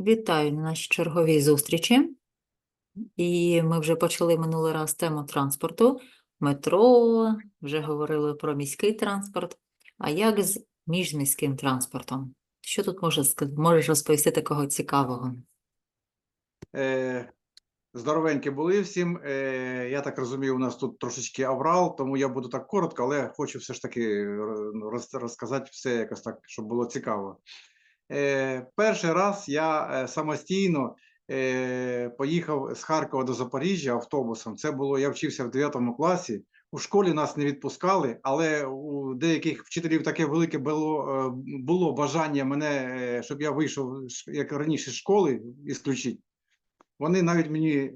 Вітаю на нашій черговій зустрічі. І ми вже почали минулий раз тему транспорту, метро, вже говорили про міський транспорт. А як з міжміським транспортом? Що тут можеш, розповісти такого цікавого? Е, Здоровенькі були всім. Е, Я так розумію, у нас тут трошечки аврал, тому я буду так коротко, але хочу все ж таки ну, роз- розказати все якось так, щоб було цікаво. Е, Перший раз я е, самостійно е, поїхав з Харкова до Запоріжжя автобусом. Це було, я вчився в 9 класі. У школі нас не відпускали, але у деяких вчителів таке велике було, було бажання мене, щоб я вийшов як раніше з школи, ісключити. Вони навіть мені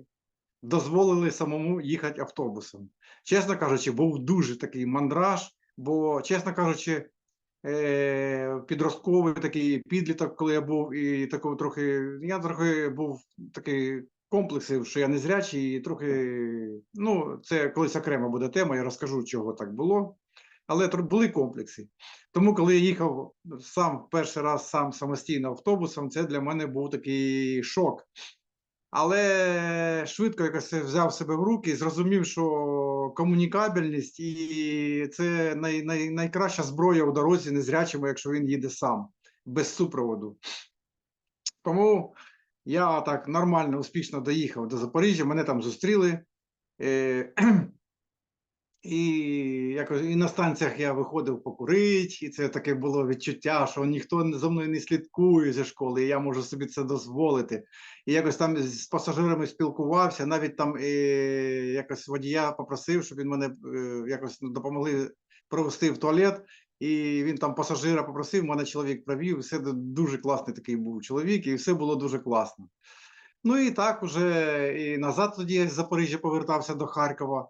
дозволили самому їхати автобусом. Чесно кажучи, був дуже такий мандраж, бо, чесно кажучи, підростковий такий підліток, коли я був, і такого трохи, я трохи був такий комплексів, що я незрячий, і трохи, ну, це колись окрема буде тема, я розкажу, чого так було. Але були комплекси. Тому, коли я їхав сам перший раз сам самостійно автобусом, це для мене був такий шок. Але швидко якось взяв себе в руки і зрозумів, що комунікабельність і це най, най, найкраща зброя у дорозі незрячому, якщо він їде сам, без супроводу. Тому я так нормально, успішно доїхав до Запоріжжя, мене там зустріли. Е, і якось і на станціях я виходив покурити, і це таке було відчуття, що ніхто за мною не слідкує зі школи, і я можу собі це дозволити. І якось там з пасажирами спілкувався, навіть там е, якось водія попросив, щоб він мене е, якось допомогли провести в туалет. І він там пасажира попросив, мене чоловік провів. Все дуже класний такий був чоловік, і все було дуже класно. Ну і так уже і назад тоді я з Запоріжжя повертався до Харкова.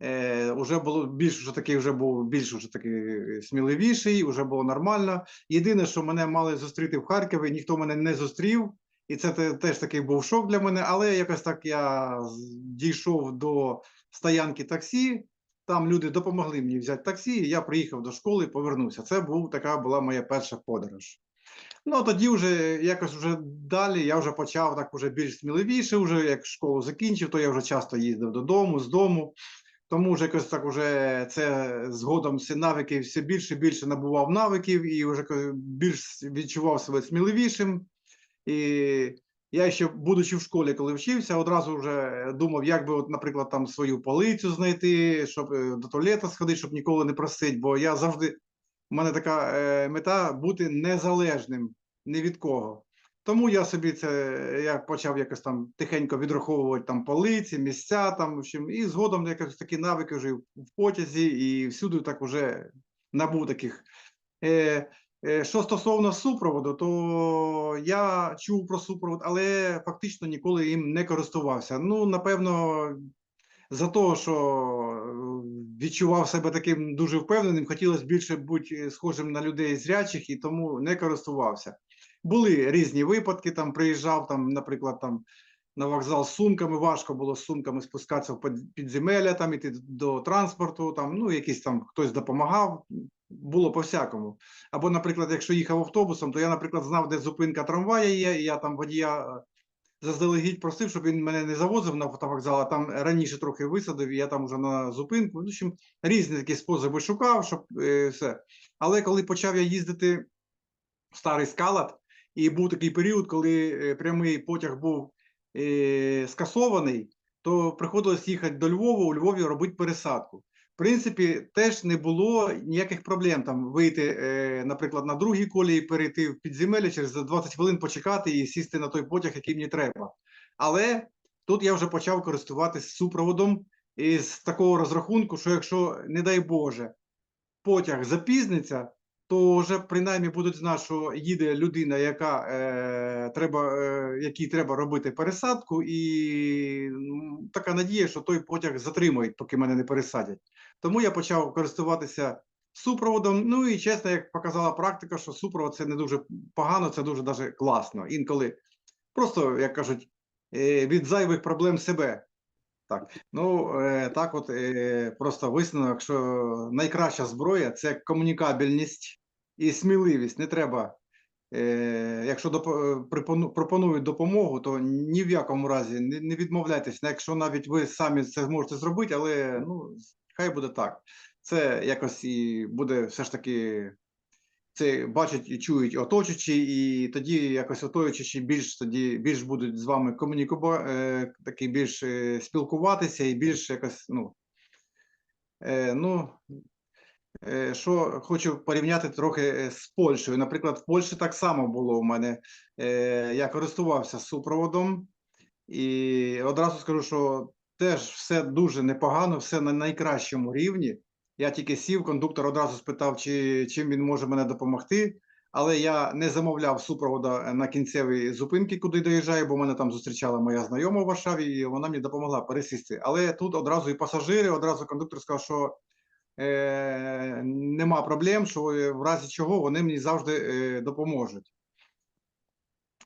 Е, уже було більш вже такий, вже був більш вже такий сміливіший, вже було нормально. Єдине, що мене мали зустріти в Харкові, ніхто мене не зустрів, і це теж такий був шок для мене. Але якось так я дійшов до стоянки таксі. Там люди допомогли мені взяти таксі, і я приїхав до школи повернувся. Це був така була моя перша подорож. Ну, тоді вже якось вже далі я вже почав так уже більш сміливіше, вже як школу закінчив, то я вже часто їздив додому, з дому. Тому вже якось так уже це згодом всі навики все більше і більше набував навиків і вже більш відчував себе сміливішим. І я ще, будучи в школі, коли вчився, одразу вже думав, як би, от, наприклад, там свою полицю знайти, щоб е, до туалета сходити, щоб ніколи не просити. Бо я завжди, у мене така е, мета бути незалежним ні від кого. Тому я собі це я почав якось там тихенько відраховувати там полиці, місця там, в общем, і згодом якось такі навики вже в потязі, і всюди так уже набув таких. Е, е, що стосовно супроводу, то я чув про супровод, але фактично ніколи їм не користувався. Ну, напевно, за того, що е, відчував себе таким дуже впевненим, хотілося більше бути схожим на людей зрячих і тому не користувався. Були різні випадки, там приїжджав, там, наприклад, там на вокзал з сумками, важко було з сумками спускатися в підземелля, там іти до транспорту, там, ну, якийсь там хтось допомагав, було по-всякому. Або, наприклад, якщо їхав автобусом, то я, наприклад, знав, де зупинка трамвая є, і я там водія е, заздалегідь просив, щоб він мене не завозив на автовокзал, а там раніше трохи висадив, і я там вже на зупинку. В общем, різні такі способи шукав, щоб е, все. Але коли почав я їздити в старий скалат, і був такий період, коли е, прямий потяг був е, скасований, то приходилось їхати до Львова, у Львові робити пересадку. В принципі, теж не було ніяких проблем там вийти, е, наприклад, на другій колії, перейти в підземелля, через 20 хвилин почекати і сісти на той потяг, який мені треба. Але тут я вже почав користуватись супроводом із такого розрахунку, що якщо, не дай Боже, потяг запізниться, то вже принаймні будуть знати, що їде людина, яка е, треба, е, якій треба робити пересадку, і м, така надія, що той потяг затримують, поки мене не пересадять. Тому я почав користуватися супроводом. Ну і чесно, як показала практика, що супровод це не дуже погано, це дуже даже класно. Інколи просто, як кажуть, е, від зайвих проблем себе. Так, ну е, так, от е, просто висновок, що найкраща зброя це комунікабельність і сміливість. Не треба Е, якщо допо- припону- пропонують допомогу, то ні в якому разі не, відмовляйтесь, якщо навіть ви самі це зможете зробити, але ну, хай буде так. Це якось і буде все ж таки це бачать і чують оточуючі, і тоді якось оточуючі більш тоді більш будуть з вами комунікувати, е, таки більш е, спілкуватися і більш якось, ну, е, ну, е, що хочу порівняти трохи е, з Польщею. Наприклад, в Польщі так само було у мене. Е, я користувався супроводом, і одразу скажу, що теж все дуже непогано, все на найкращому рівні. Я тільки сів, кондуктор одразу спитав, чи, чим він може мене допомогти. Але я не замовляв супровода на кінцевій зупинці, куди доїжджаю, бо мене там зустрічала моя знайома в Варшаві, і вона мені допомогла пересісти. Але тут одразу і пасажири, одразу кондуктор сказав, що е, нема проблем, що е, в разі чого вони мені завжди е, допоможуть.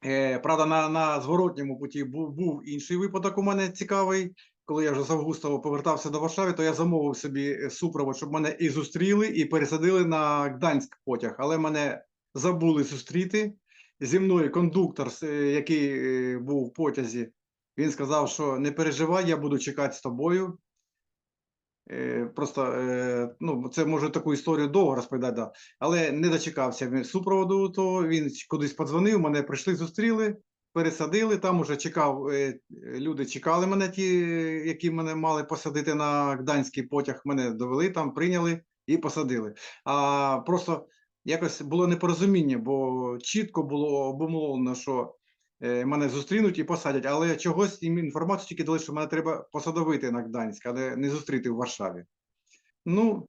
Е, правда, на, на зворотньому путі був, був інший випадок у мене цікавий. Коли я вже з Августова повертався до Варшави, то я замовив собі е, супровод, щоб мене і зустріли, і пересадили на Гданськ потяг. Але мене забули зустріти. Зі мною кондуктор, е, який був в потязі, він сказав, що не переживай, я буду чекати з тобою. Е, Просто е, ну, це може таку історію довго розповідати, да. але не дочекався супроводу, то він кудись подзвонив, мене прийшли, зустріли, пересадили. Там уже чекав, е, люди чекали мене, ті, які мене мали посадити на гданський потяг. Мене довели там, прийняли і посадили. А просто якось було непорозуміння, бо чітко було обумовлено, що мене зустрінуть і посадять, але чогось їм інформацію тільки дали, що мене треба посадовити на Гданськ, але не зустріти в Варшаві. Ну,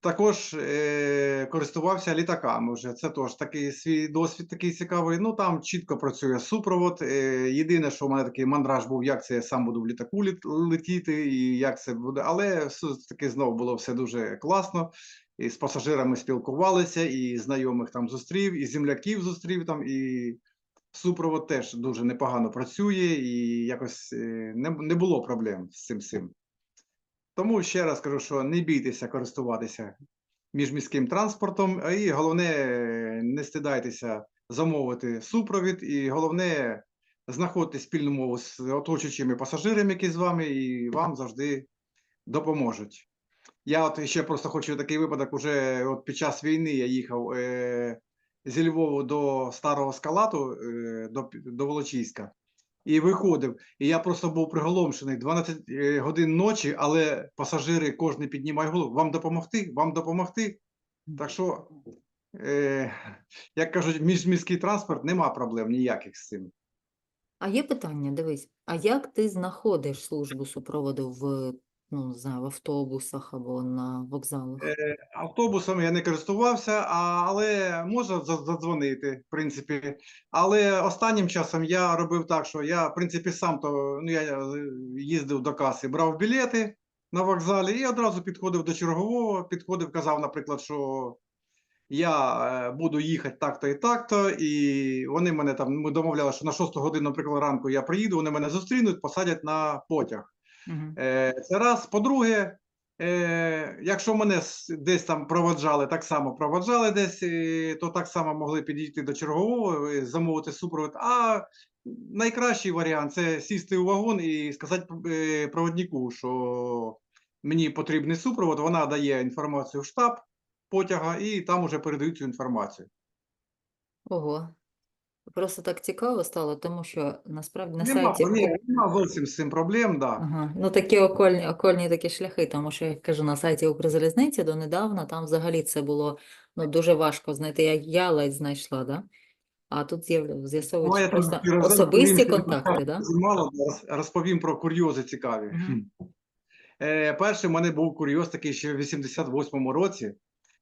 також е, користувався літаками вже. Це теж такий свій досвід такий цікавий. Ну там чітко працює супровод. Е, єдине, що в мене такий мандраж був, як це я сам буду в літаку літ, летіти, і як це буде. Але все-таки знову було все дуже класно. І з пасажирами спілкувалися, і знайомих там зустрів, і земляків зустрів там, і супровод теж дуже непогано працює, і якось е, не, не було проблем з цим всім. Тому ще раз кажу, що не бійтеся користуватися міжміським транспортом, і головне, не стидайтеся замовити супровід, і головне, знаходьте спільну мову з оточуючими пасажирами, які з вами, і вам завжди допоможуть. Я от ще просто хочу такий випадок, уже от під час війни я їхав е, зі Львову до Старого Скалату, е, до, до Волочиська, і виходив. І я просто був приголомшений 12 е, годин ночі, але пасажири кожен піднімає голову. Вам допомогти? Вам допомогти? Так що, е, як кажуть, міжміський транспорт нема проблем ніяких з цим. А є питання, дивись, а як ти знаходиш службу супроводу в, ну, не знаю, в автобусах або на вокзалах? Е, Автобусом я не користувався, а, але можна за- задзвонити, в принципі. Але останнім часом я робив так, що я, в принципі, сам то ну, я їздив до каси, брав білети на вокзалі і одразу підходив до чергового, підходив, казав, наприклад, що я е, буду їхати так-то і так-то, і вони мене там, ми домовляли, що на 6 годину, наприклад, ранку я приїду, вони мене зустрінуть, посадять на потяг. Е, Це раз. По-друге, е, якщо мене десь там проводжали, так само проводжали десь, то так само могли підійти до чергового, замовити супровід. А найкращий варіант це сісти у вагон і сказати е, проводнику, що мені потрібний супровод. Вона дає інформацію в штаб потяга, і там уже передають цю інформацію. Ого. Просто так цікаво стало, тому що насправді на Нема, сайті ні, нема зовсім з цим проблем, да. Ага, ну такі окольні, окольні такі шляхи, тому що я кажу, на сайті Укрзалізниці донедавна там взагалі це було ну, дуже важко знайти, як я ледь знайшла, да? А тут Ну, я просто розповім, особисті що контакти, да? Мало розповім про курйози цікаві. Мгм. Е, перший в мене був курйоз такий ще в 88-му році.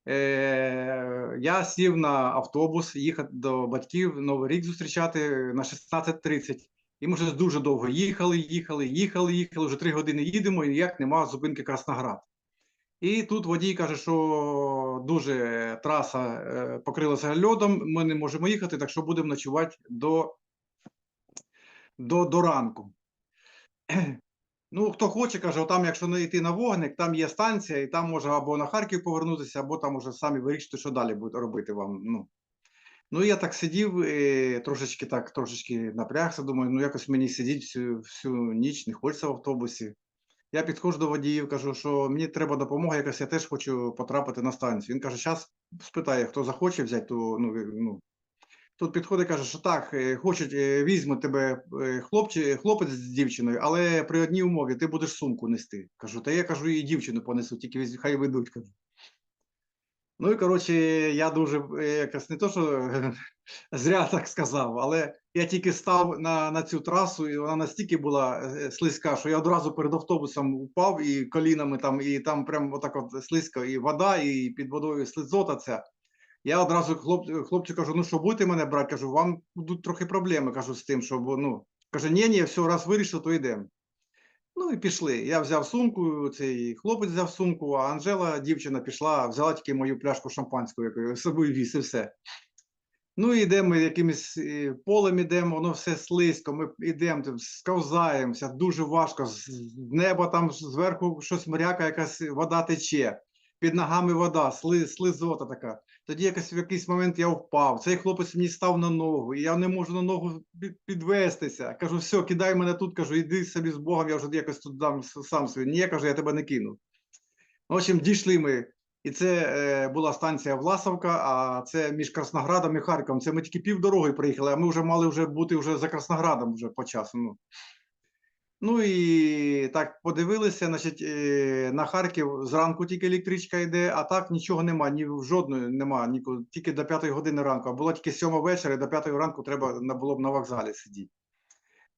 Е, я сів на автобус, їхати до батьків Новий рік зустрічати на 16.30. І ми вже дуже довго їхали, їхали, їхали, їхали. Вже три години їдемо, і ніяк нема зупинки Красноград. І тут водій каже, що дуже траса е, покрилася льодом, ми не можемо їхати, так що будемо ночувати до, до, до ранку. Ну, хто хоче, каже, там, якщо не йти на вогник, там є станція, і там може або на Харків повернутися, або там уже самі вирішити, що далі буде робити вам. Ну. Ну, я так сидів, е, трошечки так, трошечки напрягся, думаю, ну якось мені сидіть всю, всю ніч, не хочеться в автобусі. Я підходжу до водіїв, кажу, що мені треба допомога, якась я теж хочу потрапити на станцію. Він каже, зараз спитає, хто захоче взяти, то ну, ну. Тут підходить, каже, що так, е, хочуть, е, тебе е, хлопче, хлопець з дівчиною, але при одній умові ти будеш сумку нести. Кажу, та я кажу, і дівчину понесу, тільки хай ведуть. Кажу. Ну і коротше, я дуже якось не то, що зря так сказав, але я тільки став на, на цю трасу, і вона настільки була слизька, що я одразу перед автобусом упав і колінами там, і там прям отак от слизько, і вода, і під водою слизота ця. Я одразу хлоп, хлопцю кажу: ну що будете мене брати? Кажу, вам будуть трохи проблеми. Кажу з тим, щоб ну каже, ні, ні, все, раз вирішив, то йдемо. Ну і пішли. Я взяв сумку, цей хлопець взяв сумку, а Анжела, дівчина, пішла, взяла тільки мою пляшку шампанського, яку собою віз, і все. Ну, йдемо якимось е, полем ідемо, воно все слизько, ми йдемо, сковзаємося, дуже важко. З неба там зверху щось моряка, якась вода тече, під ногами вода, сли, слизота така. Тоді якось в якийсь момент я впав. Цей хлопець мені став на ногу, і я не можу на ногу підвестися. Кажу, все, кидай мене тут, кажу, іди собі з Богом, я вже якось тут дам сам собі. Ні, кажу, я тебе не кину. В общем, дійшли ми. І це е, була станція Власовка, а це між Красноградом і Харковом. Це ми тільки півдороги приїхали, а ми вже мали вже бути вже за Красноградом вже по часу. Ну, ну і так подивилися, значить, е, на Харків зранку тільки електричка йде, а так нічого нема, ні жодної нема, ніколи, тільки до 5 години ранку. А було тільки 7 вечора, і до 5 ранку треба було б на вокзалі сидіти.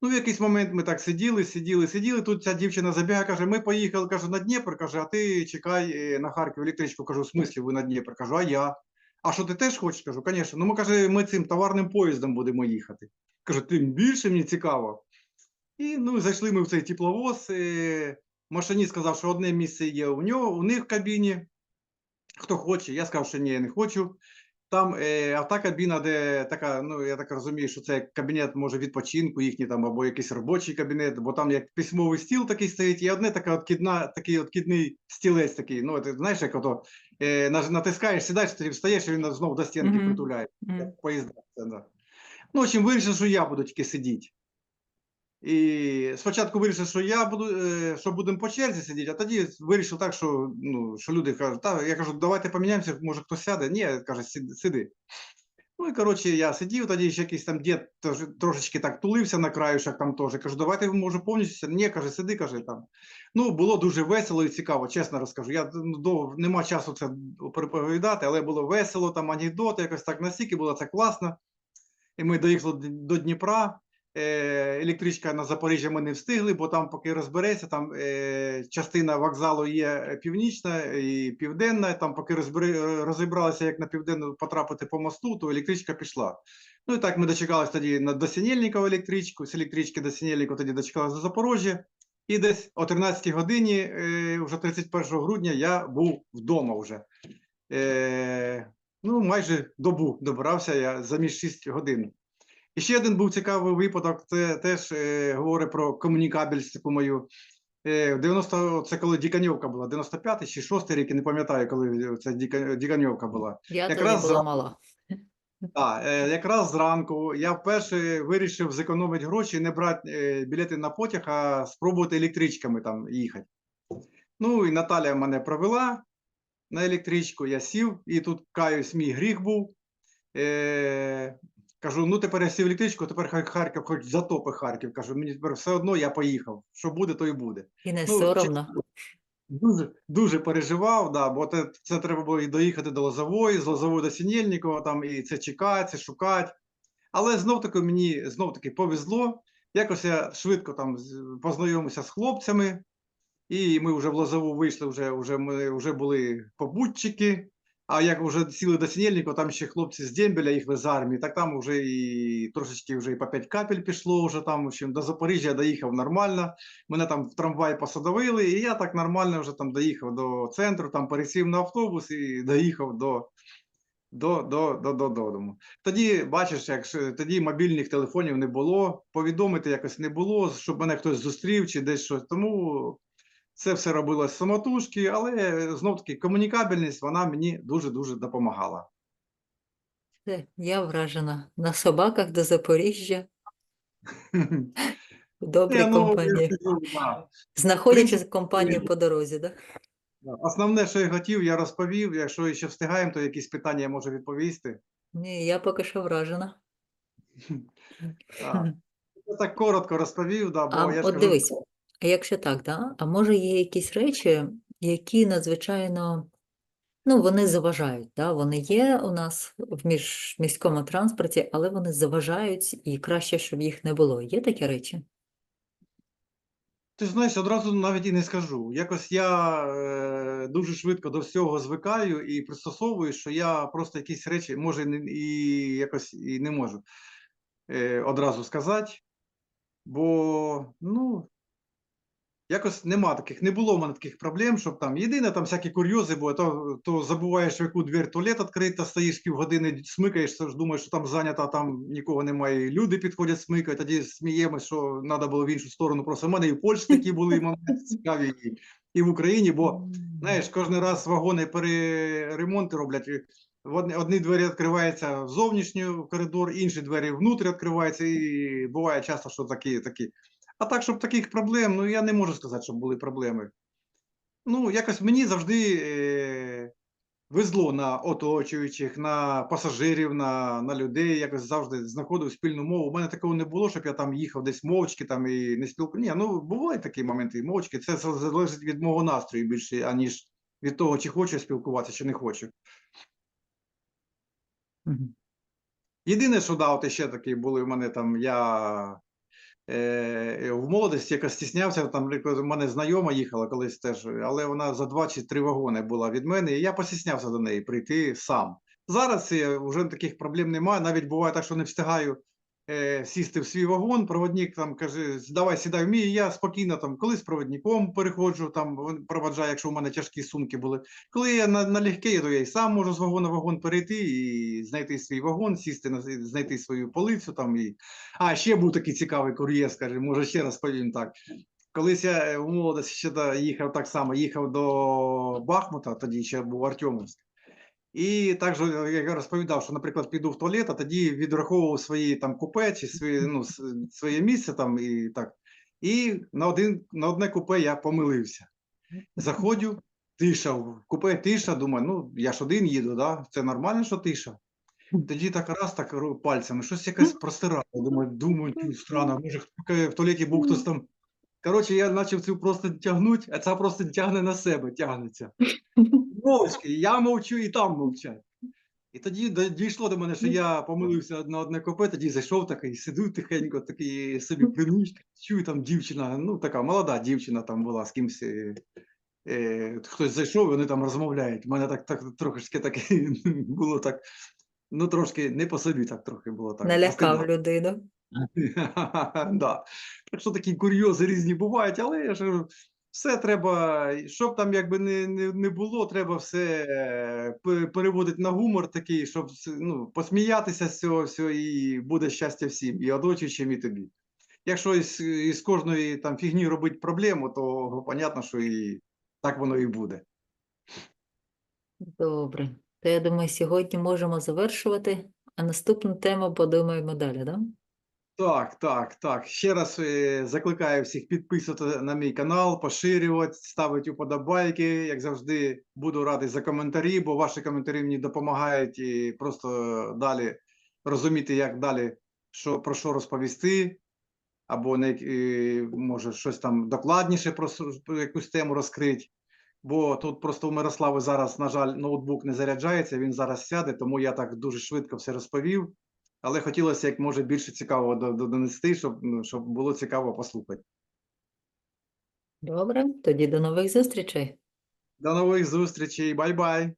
Ну, в якийсь момент ми так сиділи, сиділи, сиділи. Тут ця дівчина забігає, каже: ми поїхали, каже, на Дніпр, каже, а ти чекай е, на Харків електричку. Кажу, в смислі ви на Дніпр? Кажу, а я. А що ти теж хочеш? Кажу, звісно. Ну, ми каже, ми цим товарним поїздом будемо їхати. Кажу, тим більше мені цікаво. І ну, зайшли ми в цей тепловоз. Машиніст сказав, що одне місце є у нього, у них в кабіні. Хто хоче, я сказав, що ні, я не хочу. Там е, автокабіна, де така, ну я так розумію, що це кабінет може відпочинку їхній там або якийсь робочий кабінет, бо там як письмовий стіл такий стоїть, і одне така откидна, такий откидний стілець такий. Ну, ти знаєш, як ото е, натискаєш, сідаєш, тоді встаєш, і він знову до стінки Мгм. притуляє. Мгм. Як поїзда. Ну, в общем, вирішив, що я буду тільки сидіти. І спочатку вирішив, що я буду, е, що будемо по черзі сидіти, а тоді вирішив так, що, ну, що люди кажуть, та, я кажу, давайте поміняємося, може хтось сяде. Ні, каже, «Сиди-. Ну і коротше, я сидів, тоді ще якийсь там дід трошечки так тулився на краюшок там теж. Кажу, давайте може повністю. Ні, каже, сиди, каже там. Ну, було дуже весело і цікаво, чесно розкажу. Я ну, довго нема часу це переповідати, але було весело, там анекдоти, якось так настільки було це класно. І ми доїхали до Дніпра. Е, Електричка на Запоріжжя ми не встигли, бо там, поки розбереться, там е, частина вокзалу є північна і південна. Там, поки розбери, розібралися, як на південну потрапити по мосту, то електричка пішла. Ну і так ми дочекалися тоді на до Синельникова електричку, з електрички до Синельникова тоді дочекалися до Запоріжжя. І десь о 13 годині, е, вже 31 грудня, я був вдома вже. Е, ну, майже добу добирався я замість 6 годин. І ще один був цікавий випадок. Це теж е, говорить про комунікабельність таку мою. Е, в 90, це коли Діканьовка була, 95-й чи 6-й рік, я не пам'ятаю, коли це Діканьовка була. Я Якраз тоді була за- мала. Так, е, якраз зранку я вперше вирішив зекономити гроші, не брати е, білети на потяг, а спробувати електричками там їхати. Ну і Наталя мене провела на електричку, я сів, і тут каюсь, мій гріх був. Е, кажу, ну тепер я сів електричку, тепер хай Харків, хоч затопи Харків. Кажу, мені тепер все одно я поїхав. Що буде, то і буде. І не Ну, соромно. Дуже, дуже переживав, да, бо це, це треба було і доїхати до Лозової, з Лозової до Синельникова, там і це чекати, це шукати. Але знов таки мені знов таки повезло. Якось я швидко там познайомився з хлопцями, і ми вже в Лозову вийшли, вже, вже ми вже були побутчики. А як вже сіли до Синельникова, там ще хлопці з Дембеля їхали з армії, так там вже і трошечки вже і по 5 капель пішло, вже там, в общем, до Запоріжжя доїхав нормально. Мене там в трамвай посадовили, і я так нормально вже там доїхав до центру, там пересів на автобус і доїхав до, до, до, до, до, додому. Тоді, бачиш, як тоді мобільних телефонів не було, повідомити якось не було, щоб мене хтось зустрів чи десь щось. Тому це все робилось самотужки, але знов таки комунікабельність вона мені дуже-дуже допомагала. Все, я вражена. На собаках до Запоріжжя, Ні, ну, компанії. Знаходячи компанію по дорозі, так? Основне, що я хотів, я розповів. Якщо ще встигаємо, то якісь питання я можу відповісти. Ні, я поки що вражена. Я так коротко розповів, да, бо А я ж от кажу, дивись, якщо так, да? А може є якісь речі, які надзвичайно, ну, вони заважають, да? Вони є у нас в міжміському транспорті, але вони заважають і краще, щоб їх не було. Є такі речі? Ти знаєш, одразу навіть і не скажу. Якось я е, дуже швидко до всього звикаю і пристосовую, що я просто якісь речі може і якось і не можу е, одразу сказати. Бо, ну, якось нема таких, не було в мене таких проблем, щоб там єдине там всякі курйози, бо то, то забуваєш, в яку двір туалет відкрита, стоїш півгодини, смикаєшся, думаєш, що там зайнято, а там нікого немає. і Люди підходять, смикають, тоді сміємось, що треба було в іншу сторону. Просто в мене і в Польщі такі були моменти цікаві, і, і в Україні, бо знаєш, кожен раз вагони переремонти роблять. Одні, одні двері відкриваються в зовнішній коридор, інші двері внутрі відкриваються, і буває часто, що такі, такі. А так, щоб таких проблем, ну я не можу сказати, щоб були проблеми. Ну, якось мені завжди е, везло на оточуючих, на пасажирів, на, на людей, якось завжди знаходив спільну мову. У мене такого не було, щоб я там їхав десь мовчки там і не спілкувався. Ні, ну бувають такі моменти мовчки. Це залежить від мого настрою більше, аніж від того, чи хочу я спілкуватися, чи не хочу. Єдине, що да, от ще такі були в мене там, я в молодості якось стіснявся, там у мене знайома їхала колись теж, але вона за два чи три вагони була від мене, і я постіснявся до неї прийти сам. Зараз я вже таких проблем немає, навіть буває так, що не встигаю е, сісти в свій вагон, проводник там каже, давай сідай в мій, я спокійно там, коли з проводником переходжу, там він проводжає, якщо в мене тяжкі сумки були. Коли я на, на легке, то я і сам можу з вагона вагон перейти і знайти свій вагон, сісти на знайти свою полицю там і. А ще був такий цікавий кур'єр, скажімо, може ще раз повім так. Колись я е, в молодості ще їхав так само, їхав до Бахмута, тоді ще був Артемовськ. І також я розповідав, що, наприклад, піду в туалет, а тоді відраховував свої там купе чи свої, ну, своє місце там і так. І на, один, на одне купе я помилився. Заходжу, тиша, в купе тиша, думаю, ну я ж один їду, да? це нормально, що тиша. Тоді так раз так пальцями, щось якесь простирало. Думаю, думаю, странно, може в туалеті був хтось там. Коротше, я почав цю просто тягнути, а ця просто тягне на себе, тягнеться. Мовчки, я мовчу і там мовчать. І тоді дійшло до мене, що я помилився на одне копе, тоді зайшов такий, сиду тихенько, такий собі клянусь, чую там дівчина, ну така молода дівчина там була з кимсь. е, е, хтось зайшов, вони там розмовляють. У мене так, так трошки таке було так, ну трошки не по собі, так трохи було так. Налякав людину. Так що такі курйози різні бувають, але я ж все треба, щоб там якби не, не, не було, треба все е, переводити на гумор такий, щоб ну, посміятися з цього всього, і буде щастя всім, і оточуючим, і тобі. Якщо із, із кожної там фігні робити проблему, то понятно, що і так воно і буде. Добре. То я думаю, сьогодні можемо завершувати, а наступну тему подумаємо далі, да? Так, так, так. Ще раз е, закликаю всіх підписувати на мій канал, поширювати, ставити уподобайки. Як завжди, буду радий за коментарі, бо ваші коментарі мені допомагають і просто далі розуміти, як далі що, про що розповісти, або не, може щось там докладніше про про якусь тему розкрити. Бо тут просто у Мирослави зараз, на жаль, ноутбук не заряджається, він зараз сяде, тому я так дуже швидко все розповів. Але хотілося як може більше цікавого до- до- донести, щоб, ну, щоб було цікаво послухати. Добре, тоді до нових зустрічей. До нових зустрічей, бай-бай!